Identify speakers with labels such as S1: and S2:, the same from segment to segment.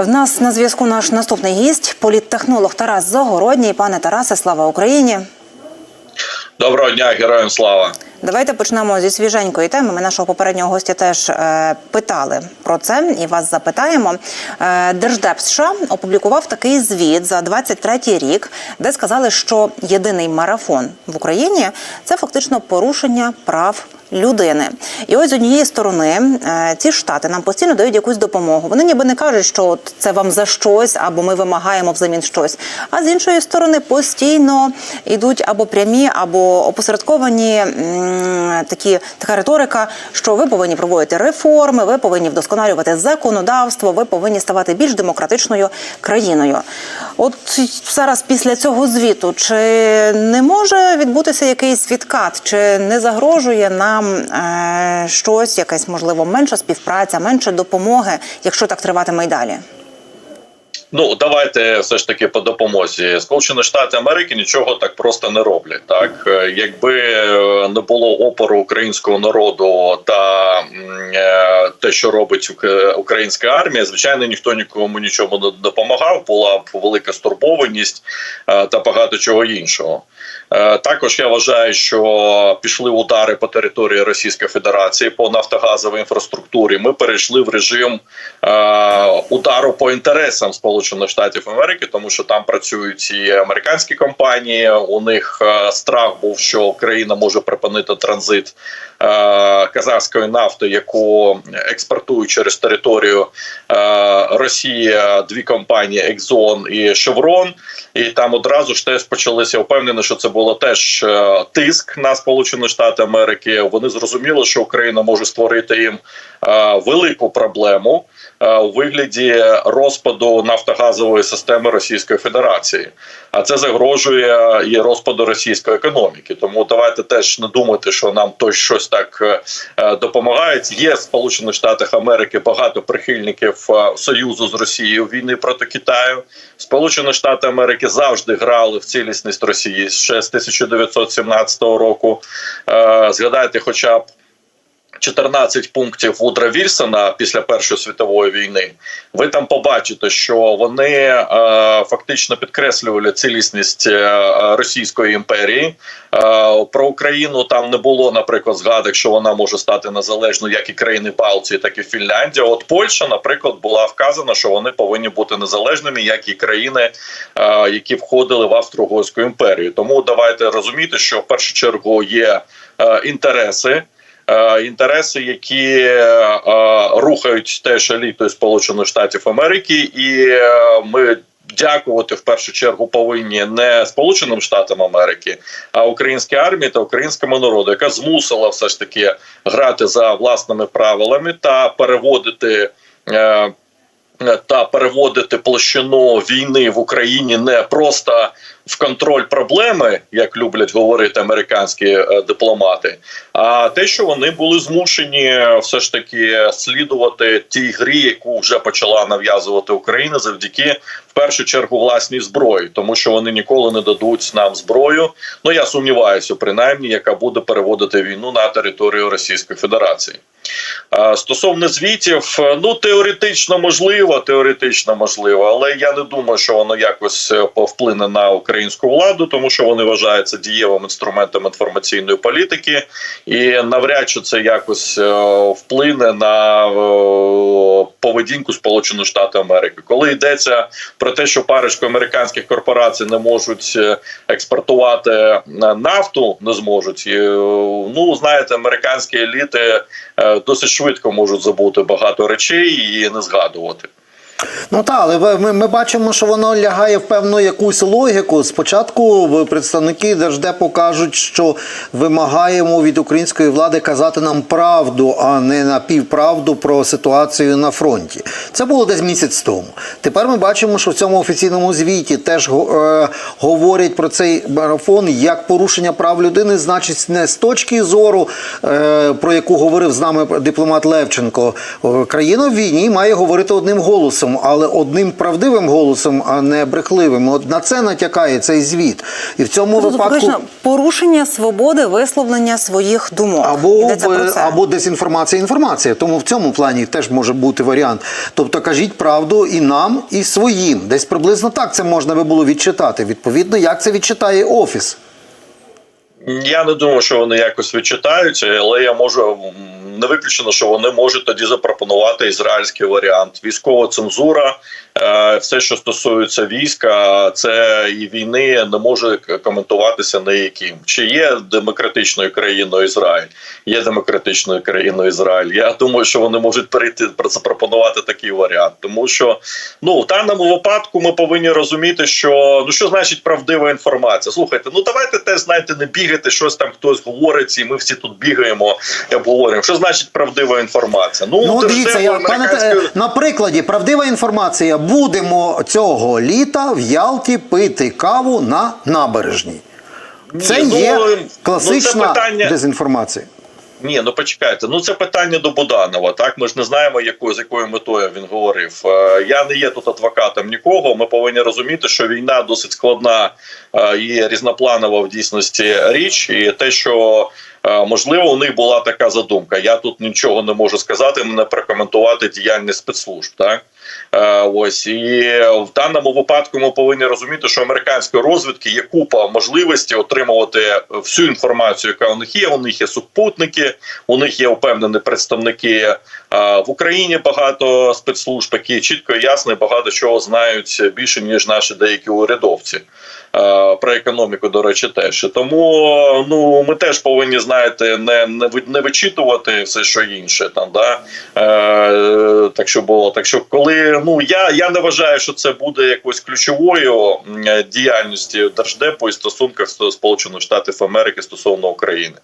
S1: В нас на зв'язку наш наступний гість, політтехнолог Тарас Загородній. Пане Тарасе, слава Україні.
S2: Доброго дня, героям слава.
S1: Давайте почнемо зі свіженької теми. Ми нашого попереднього гостя теж е, питали про це і вас запитаємо. Е, Держдеп США опублікував такий звіт за 23-й рік, де сказали, що єдиний марафон в Україні це фактично порушення прав. Людини, і ось з однієї сторони е, ці штати нам постійно дають якусь допомогу. Вони ніби не кажуть, що от це вам за щось, або ми вимагаємо взамін щось. А з іншої сторони постійно йдуть або прямі, або опосередковані такі така риторика, що ви повинні проводити реформи, ви повинні вдосконалювати законодавство, ви повинні ставати більш демократичною країною. От зараз після цього звіту, чи не може відбутися якийсь відкат, чи не загрожує нам е, щось, якась можливо менша співпраця, менше допомоги, якщо так триватиме й далі?
S2: Ну давайте все ж таки по допомозі. Сполучені Штати Америки нічого так просто не роблять. Так Е, якби е, не було опору українського народу та е, те, що робить ук- українська армія, звичайно, ніхто нікому нічому не допомагав. Була б велика стурбованість та багато чого іншого. Е, Також я вважаю, що пішли удари по території Російської Федерації по нафтогазовій інфраструктурі. Ми перейшли в режим е, удару по інтересам Сполучених Штатів Америки, тому що там працюють і американські компанії. У них е, страх був, що Україна може припинити транзит казахської нафти, яку експортують через територію Росії дві компанії Exxon і Chevron. І там одразу ж теж почалися впевнені, що це було теж е, тиск на Сполучені Штати Америки. Вони зрозуміли, що Україна може створити їм е, велику проблему у вигляді розпаду нафтогазової системи Російської Федерації. А це загрожує і розпаду російської економіки. Тому давайте теж не думати, що нам то щось так е, е. Є в Сполучених Штатах Америки багато прихильників е, союзу з Росією війни проти Китаю. Сполучені Штати Америки завжди грали в цілісність Росії ще з 1917 року. Е, Згадайте, хоча б 14 пунктів Вудра Вільсона після Першої світової війни. Ви там побачите, що вони е, фактично підкреслювали цілісність е, Російської імперії. Е, про Україну там не було, наприклад, згадок, що вона може стати незалежною, як і країни Балтії, так і Фінляндія. От Польща, наприклад, була вказана, що вони повинні бути незалежними, як і країни, е, які входили в Австро-Угорську імперію. Тому давайте розуміти, що в першу чергу є е, інтереси. Е, інтереси, які е, рухають теж елітою Сполучених Штатів Америки, і е, ми. Дякувати в першу чергу повинні не Сполученим Штатам Америки, а українській армії та українському народу, яка змусила все ж таки грати за власними правилами та переводити. Та переводити площину війни в Україні не просто в контроль проблеми, як люблять говорити американські е, дипломати, а те, що вони були змушені все ж таки слідувати тій грі, яку вже почала нав'язувати Україна, завдяки в першу чергу власній зброї, тому що вони ніколи не дадуть нам зброю. Ну я сумніваюся, принаймні, яка буде переводити війну на територію Російської Федерації. Стосовно звітів, е, ну теоретично можливо, теоретично можливо, але я не думаю, що воно якось е, повплине на українську владу, тому що вони вважаються дієвим інструментом інформаційної політики, і навряд чи це якось е, вплине на е, поведінку Сполучених Штатів Америки, коли йдеться про те, що парочку американських корпорацій не можуть е, експортувати нафту, не зможуть. Ну знаєте, американські еліти досить швидко можуть забути багато речей і не згадувати.
S3: Ну так, але ми, ми бачимо, що воно лягає в певну якусь логіку. Спочатку представники Держдепу кажуть, що вимагаємо від української влади казати нам правду, а не напівправду про ситуацію на фронті. Це було десь місяць тому. Тепер ми бачимо, що в цьому офіційному звіті теж е, говорять про цей марафон як порушення прав людини, значить, не з точки зору, е, про яку говорив з нами дипломат Левченко. Е, Країна в війні має говорити одним голосом. Голосом, але одним правдивим голосом, а не брехливим. От на це натякає цей звіт. І в цьому
S1: Тобто,
S3: випадку.
S1: фактично, порушення свободи висловлення своїх думок.
S3: Або, або дезінформація інформація. Тому в цьому плані теж може бути варіант. Тобто кажіть правду і нам, і своїм. Десь приблизно так це можна би було відчитати. Відповідно, як це відчитає офіс.
S2: Я не думаю, що вони якось відчитаються, але я можу не виключено, що вони можуть тоді запропонувати ізраїльський варіант. Військова цензура, е, все, що стосується війська, це і війни не може коментуватися ніяким. Чи є демократичною країною Ізраїль? Є демократичною країною Ізраїль. Я думаю, що вони можуть перейти запропонувати такий варіант, тому що ну в даному випадку ми повинні розуміти, що ну що значить правдива інформація. Слухайте, ну давайте теж знаєте, не бігати, щось там хтось говорить, і ми всі тут бігаємо і обговорюємо. Що значить правдива інформація?
S3: Ну,
S2: ну
S3: дивіться, я,
S2: американської-
S3: пане, на прикладі правдива інформація. Будемо цього літа в Ялті пити каву на набережній. Це
S2: Ні,
S3: є
S2: ну, ну,
S3: класична
S2: це питання-
S3: дезінформація.
S2: Ні, ну почекайте. Ну це питання до Буданова. Так ми ж не знаємо, якою з якою метою він говорив. Е, Я не є тут адвокатом нікого. Ми повинні розуміти, що війна досить складна е, і різнопланова в дійсності річ, і те, що можливо у них була така задумка. Я тут нічого не можу сказати, не прокоментувати діяльність спецслужб. Так Е, ось і в даному випадку ми повинні розуміти, що американської розвідки є купа можливості отримувати всю інформацію, яка у них є. У них є супутники, у них є упевнені представники е, в Україні. Багато спецслужб, які чітко і ясно багато чого знають більше ніж наші деякі урядовці. Е, Про економіку, до речі, теж тому ну ми теж повинні знаєте, не, не, не вичитувати все, що інше там. Да? Е, так що було. Так що, коли ну я, я не вважаю, що це буде якось ключовою діяльністю держдепу і стосунках Сполучених Штатів Америки стосовно України.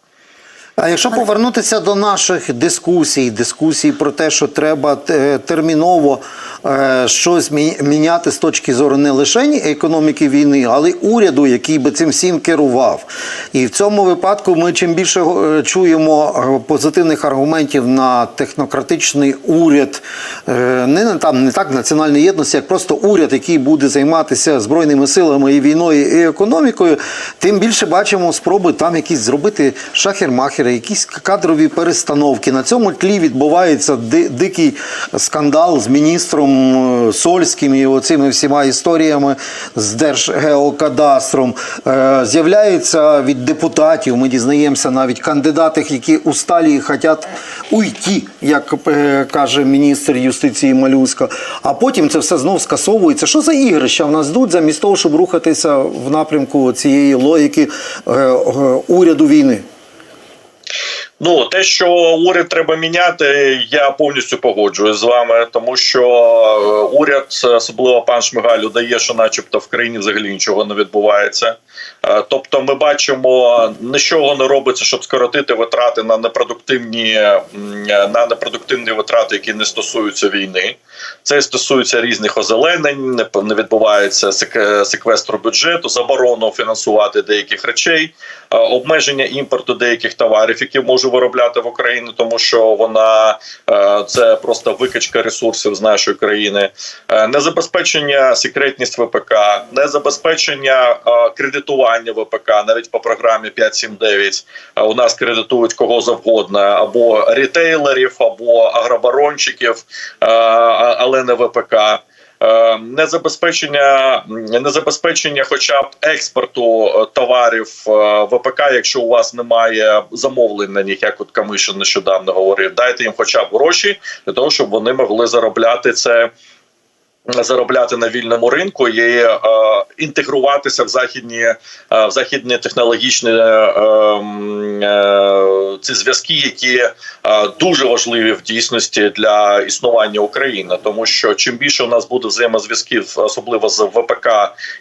S3: А якщо повернутися до наших дискусій, дискусій про те, що треба е, терміново е, щось міняти з точки зору не лише економіки війни, але й уряду, який би цим всім керував. І в цьому випадку ми чим більше е, чуємо позитивних аргументів на технократичний уряд, не там не так національної єдності, як просто уряд, який буде займатися збройними силами і війною, і економікою, тим більше бачимо спроби там якісь зробити шахер-махери, якісь кадрові перестановки. На цьому тлі відбувається дикий скандал з міністром е, Сольським і оцими всіма історіями з Держгеокадастром. Е, З'являються від депутатів, ми дізнаємося навіть кандидати, які усталі і хочуть уйти, як е, каже міністр юстиції Малюська. А потім це все знов скасовується. Що за ігрища в нас йдуть замість того, щоб рухатися в напрямку цієї логіки уряду війни?
S2: Ну те, що уряд треба міняти, я повністю погоджуюсь з вами, тому що е, уряд, особливо пан Шмигаль, дає, що, начебто, в країні взагалі нічого не відбувається. Е, Тобто, ми бачимо, нічого не робиться, щоб скоротити витрати на непродуктивні на непродуктивні витрати, які не стосуються війни. Це стосується різних озеленень, не- відбувається секвестру бюджету, заборону фінансувати деяких речей, е, обмеження імпорту деяких товарів, які може виробляти в Україні, тому що вона е, це просто викачка ресурсів з нашої країни, Е, незабезпечення секретність ВПК, незабезпечення е, кредитування ВПК, навіть по програмі 5.7.9 е, у нас кредитують кого завгодно, або рітейлерів, або агробарончиків, але не ВПК. Е, Незабезпечення, незабезпечення хоча б експорту е, товарів е, ВПК, якщо у вас немає замовлень на них, як от Камишин нещодавно говорив, дайте їм хоча б гроші для того, щоб вони могли заробляти це заробляти на вільному ринку і е, інтегруватися в західні е, в західні технологічні е, е, ці зв'язки, які е, дуже важливі в дійсності для існування України, тому що чим більше у нас буде взаємозв'язків, особливо з ВПК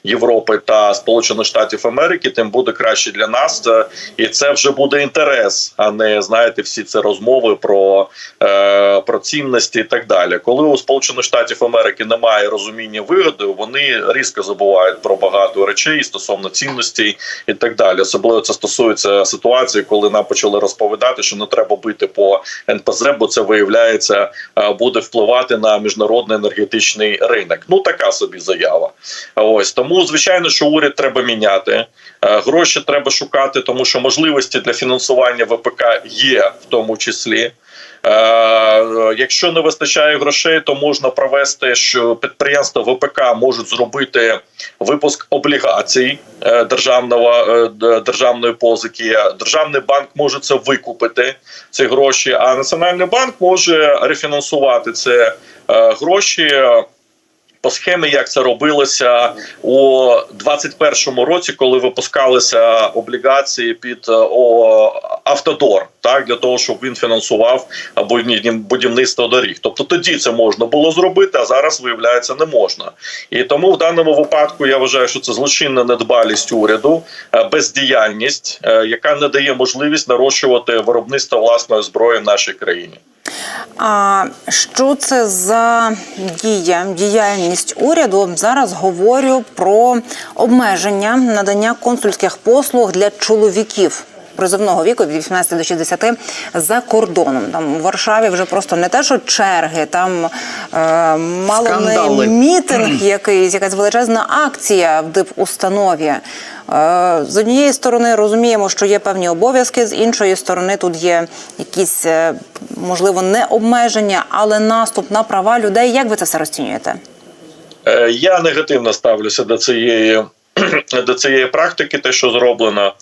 S2: Європи та Сполучених Штатів Америки, тим буде краще для нас, Е, і це вже буде інтерес, а не знаєте, всі ці розмови про, е, про цінності і так далі. Коли у Сполучених Штатів Америки немає розуміння вигоди, вони різко забувають про багато речей стосовно цінностей і так далі. Особливо це стосується ситуації, коли нам почали розповідати, що не треба бити по НПЗ, бо це виявляється е, буде впливати на міжнародний енергетичний ринок. Ну така собі заява. Ось тому, звичайно, що уряд треба міняти. Е, Гроші треба шукати, тому що можливості для фінансування ВПК є в тому числі. Е, Якщо не вистачає грошей, то можна провести, що підприємства ВПК можуть зробити випуск облігацій е, державного е, державної позики. Державний банк може це викупити ці гроші, а Національний банк може рефінансувати це гроші. По схемі, як це робилося у 21-му році, коли випускалися облігації під автодор, так для того, щоб він фінансував будівні- будівництво доріг. Тобто тоді це можна було зробити, а зараз виявляється не можна. І тому в даному випадку я вважаю, що це злочинна недбалість уряду, е, бездіяльність, е, яка не дає можливість нарощувати виробництво власної зброї в нашій країні.
S1: А що це за дія, діяльність уряду? Зараз говорю про обмеження надання консульських послуг для чоловіків. Призовного віку від 18 до 60 за кордоном. Там у Варшаві вже просто не те, що черги, там е, мало
S3: Скандали.
S1: не мітинг якийсь, якась величезна акція в дипустанові. Е, З однієї сторони розуміємо, що є певні обов'язки, з іншої сторони тут є якісь, е, можливо, не обмеження, але наступ на права людей. Як ви це все розцінюєте?
S2: Е, Я негативно ставлюся до цієї. До цієї практики, те, що зроблено,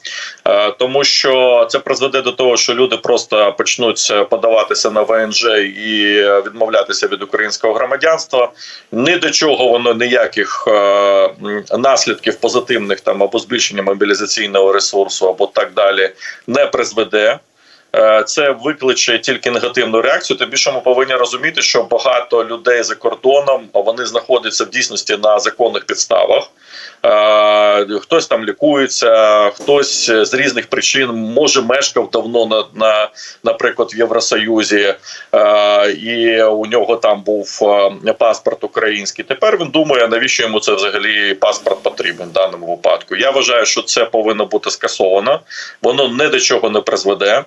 S2: Е, тому що це призведе до того, що люди просто почнуть подаватися на ВНЖ і відмовлятися від українського громадянства. Ні до чого воно ніяких е, наслідків позитивних там або збільшення мобілізаційного ресурсу, або так далі, не призведе. Е, Це викличе тільки негативну реакцію. Тим більше ми повинні розуміти, що багато людей за кордоном вони знаходяться в дійсності на законних підставах. Е, Хтось там лікується, хтось з різних причин може мешкав давно на, на наприклад в Євросоюзі, е, і у нього там був паспорт український. Тепер він думає, навіщо йому це взагалі паспорт потрібен в даному випадку. Я вважаю, що це повинно бути скасовано. Воно ні до чого не призведе.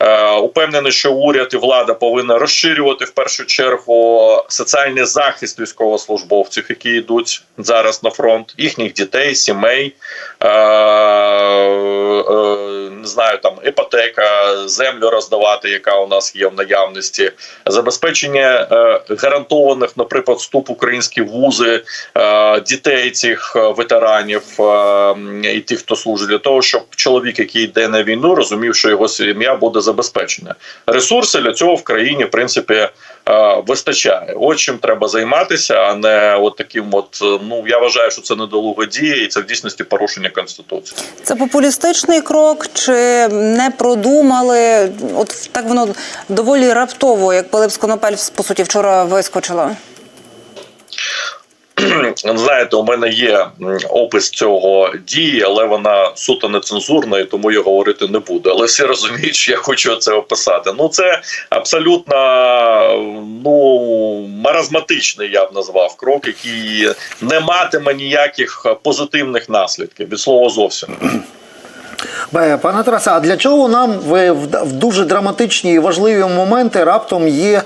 S2: Е, Упевнений, що уряд і влада повинна розширювати в першу чергу соціальний захист військовослужбовців, які йдуть зараз на фронт, їхніх дітей, сімей. Е, е, Не знаю, там іпотека, землю роздавати, яка у нас є в наявності, забезпечення е, гарантованих, наприклад, вступ українські вузи дітей цих ветеранів і тих, хто служить, для того, щоб чоловік, який йде на війну, розумів, що його сім'я буде забезпечена. Ресурси для цього в країні, в принципі, е, вистачає. От чим треба займатися, а не от таким, от е, ну я вважаю, що це недолуга дія, і це в дійсності порушення конституції.
S1: Це популістичний крок, чи не продумали? От так воно доволі раптово, як Пилип Сконопель, по суті, вчора вискочило.
S2: Знаєте, у мене є опис цього дії, але вона суто нецензурна, і тому я говорити не буду. Але всі розуміють, що я хочу це описати. Ну це абсолютно ну маразматичний, я б назвав крок, який не матиме ніяких позитивних наслідків від слова зовсім.
S3: Пане Тарасе, а для чого нам в дуже драматичні і важливі моменти раптом є?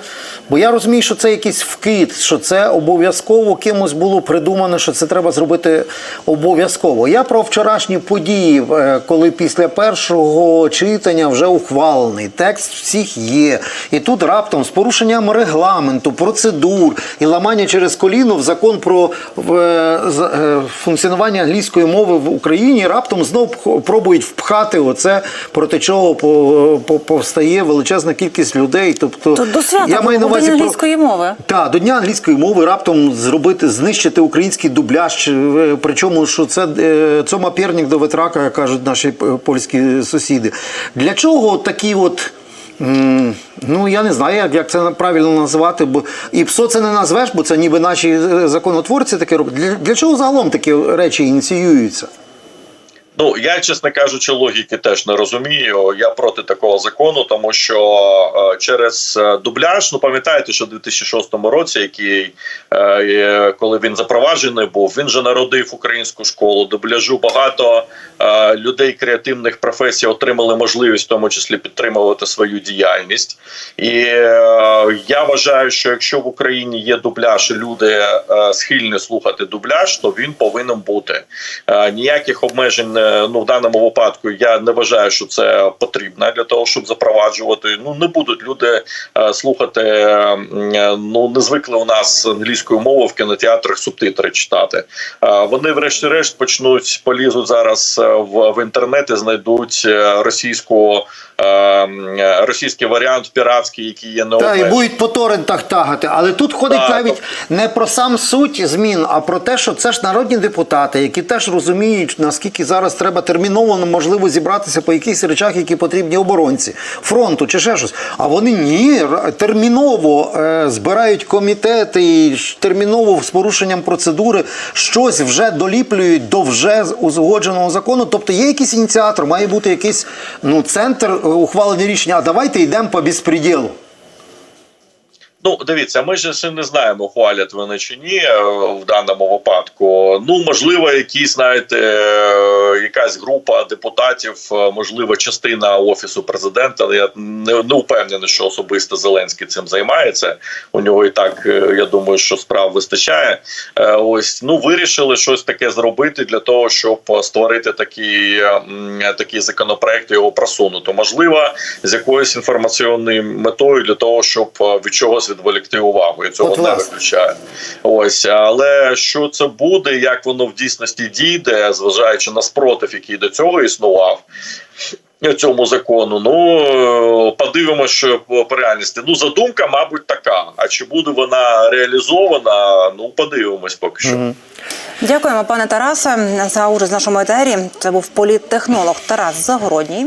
S3: Бо я розумію, що це якийсь вкид, що це обов'язково кимось було придумано, що це треба зробити обов'язково. Я про вчорашні події, е, коли після першого читання вже ухвалений, текст всіх є. І тут раптом з порушенням регламенту, процедур і ламання через коліно в закон про е, е, функціонування англійської мови в Україні раптом знов пробують впхати оце, проти чого по- по- повстає величезна кількість людей. Тобто
S1: То до свята
S3: я маю на
S1: до
S3: увазі про-
S1: англійської мови.
S3: так, до дня англійської мови раптом зробити, знищити український дубляж. е, Причому, що це е, цома пірник до ветрака, кажуть наші польські сусіди. Для чого такі от. Ну, я не знаю, як, це правильно називати, бо і ПСО це не назвеш, бо це ніби наші е, законотворці таке роблять. Для, для чого загалом такі речі ініціюються?
S2: Ну я, чесно кажучи, логіки теж не розумію. Я проти такого закону, тому що е, через е, дубляж, ну пам'ятаєте, що в 2006 році, який е, коли він запроваджений був, він же народив українську школу. Дубляжу багато е, людей креативних професій отримали можливість, в тому числі підтримувати свою діяльність. І е, я вважаю, що якщо в Україні є дубляж, люди е, схильні слухати дубляж, то він повинен бути. Е, ніяких обмежень е, ну в даному випадку я не вважаю, що це потрібно для того, щоб запроваджувати. Ну не будуть люди е, слухати. е, Ну не звикли у нас англійською мовою в кінотеатрах субтитри читати. Е, Вони, врешті-решт, почнуть полізуть зараз е, в, в інтернет і знайдуть е, російську. е, Російський варіант піратський, який є
S3: Та, і будуть по торрентах тагати. Але тут ходить
S2: Так,
S3: навіть не про сам суть змін, а про те, що це ж народні депутати, які теж розуміють, наскільки зараз треба терміново можливо зібратися по якихось речах, які потрібні оборонці, фронту чи ще щось. А вони ні, терміново е, збирають комітети і терміново з порушенням процедури щось вже доліплюють до вже узгодженого закону. Тобто є якийсь ініціатор, має бути якийсь ну, центр е, ухвалення рішення. А давайте йдемо по безпреділу.
S2: Ну, дивіться, ми ж не знаємо, хвалять вони чи ні е, в даному випадку. Ну, можливо, якісь, знаєте, е, якась група депутатів, е, можливо, частина офісу президента. Я не, не впевнений, що особисто Зеленський цим займається. У нього і так, я думаю, що справ вистачає. Ось ну вирішили щось таке зробити для того, щоб створити такий, е, м, законопроект і його просунути. Можливо, з якоюсь інформаційною метою для того, щоб від чогось відволікти увагу. Я цього
S3: От,
S2: не
S3: власне.
S2: виключаю. Ось, але що це буде, як воно в дійсності дійде, зважаючи на спротив, який до цього існував. Цьому закону, ну подивимося, що по по реальності. Ну, задумка, мабуть, така. А чи буде вона реалізована? Ну, подивимось поки що.
S1: Дякуємо, пане Тарасе, за участь в нашому етері. Це був політтехнолог Тарас Загородній.